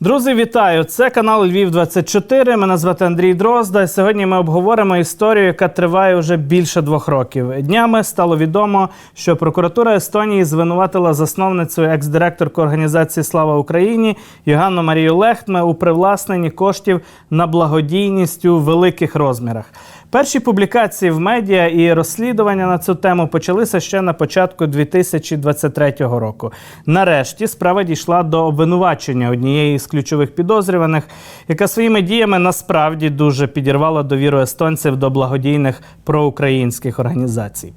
Друзі, вітаю! Це канал Львів 24 Мене звати Андрій Дрозда. Сьогодні ми обговоримо історію, яка триває вже більше двох років. Днями стало відомо, що прокуратура Естонії звинуватила засновницю екс-директорку організації Слава Україні Йоганну Марію Лехтме у привласненні коштів на благодійність у великих розмірах. Перші публікації в медіа і розслідування на цю тему почалися ще на початку 2023 року. Нарешті справа дійшла до обвинувачення однієї з ключових підозрюваних, яка своїми діями насправді дуже підірвала довіру естонців до благодійних проукраїнських організацій.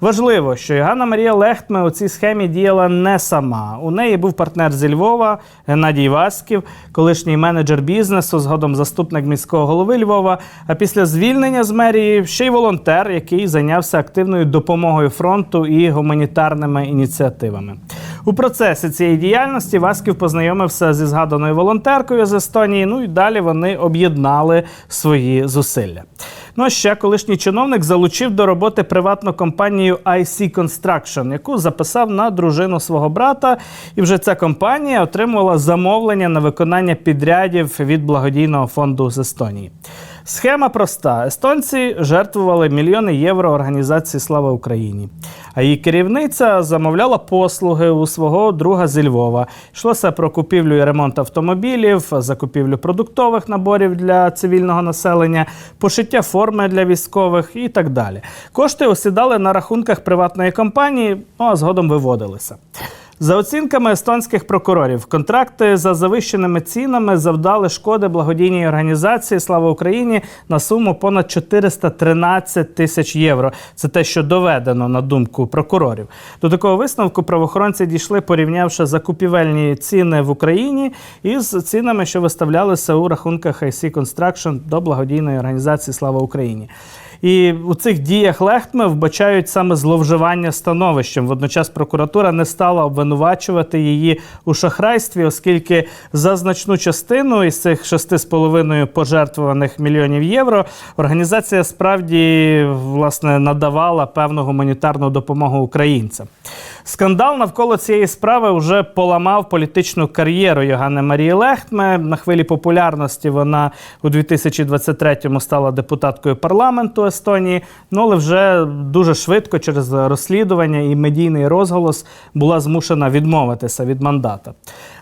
Важливо, що Ганна Марія Лехтме у цій схемі діяла не сама. У неї був партнер зі Львова Геннадій Васьків, колишній менеджер бізнесу, згодом заступник міського голови Львова. А після звільнення з мерії ще й волонтер, який зайнявся активною допомогою фронту і гуманітарними ініціативами. У процесі цієї діяльності Васьків познайомився зі згаданою волонтеркою з Естонії. Ну і далі вони об'єднали свої зусилля. Ну а ще колишній чиновник залучив до роботи приватну компанію IC Construction, яку записав на дружину свого брата. І вже ця компанія отримувала замовлення на виконання підрядів від благодійного фонду з Естонії. Схема проста: естонці жертвували мільйони євро організації Слава Україні. Її керівниця замовляла послуги у свого друга зі Львова. Йшлося про купівлю і ремонт автомобілів, закупівлю продуктових наборів для цивільного населення, пошиття форми для військових і так далі. Кошти осідали на рахунках приватної компанії, ну а згодом виводилися. За оцінками естонських прокурорів, контракти за завищеними цінами завдали шкоди благодійній організації Слава Україні на суму понад 413 тисяч євро. Це те, що доведено на думку прокурорів. До такого висновку правоохоронці дійшли, порівнявши закупівельні ціни в Україні із цінами, що виставлялися у рахунках IC Construction до благодійної організації Слава Україні. І у цих діях Лехтме вбачають саме зловживання становищем. Водночас прокуратура не стала обвинувачувати її у шахрайстві, оскільки за значну частину із цих 6,5 пожертвуваних мільйонів євро організація справді власне надавала певну гуманітарну допомогу українцям. Скандал навколо цієї справи вже поламав політичну кар'єру Йоганни Марії Лехтме. На хвилі популярності вона у 2023-му стала депутаткою парламенту Естонії. Ну але вже дуже швидко через розслідування і медійний розголос була змушена відмовитися від мандата.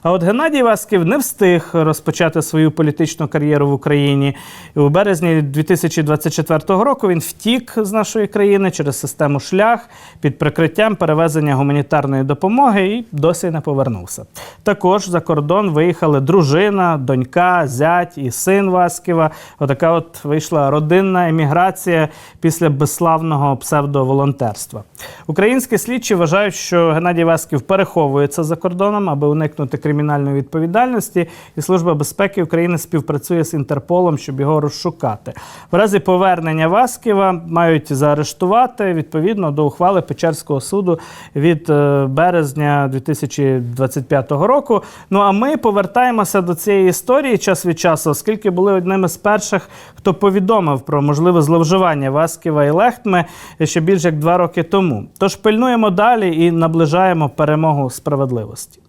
А от Геннадій Васків не встиг розпочати свою політичну кар'єру в Україні. У березні 2024 року він втік з нашої країни через систему шлях під прикриттям перевезення гуманітарної допомоги і досі не повернувся. Також за кордон виїхали дружина, донька, зять і син Васківа. Отака от вийшла родинна еміграція після безславного псевдоволонтерства. Українські слідчі вважають, що Геннадій Васків переховується за кордоном, аби уникнути кримінальної відповідальності, і Служба безпеки України співпрацює з Інтерполом, щоб його розшукати. В разі повернення Васківа мають заарештувати відповідно до ухвали Печерського суду від е, березня 2025 року. Ну а ми повертаємося до цієї історії час від часу, оскільки були одними з перших, хто повідомив про можливе зловживання Васківа і Лехтме ще більше як два роки тому. Тож пильнуємо далі і наближаємо перемогу справедливості.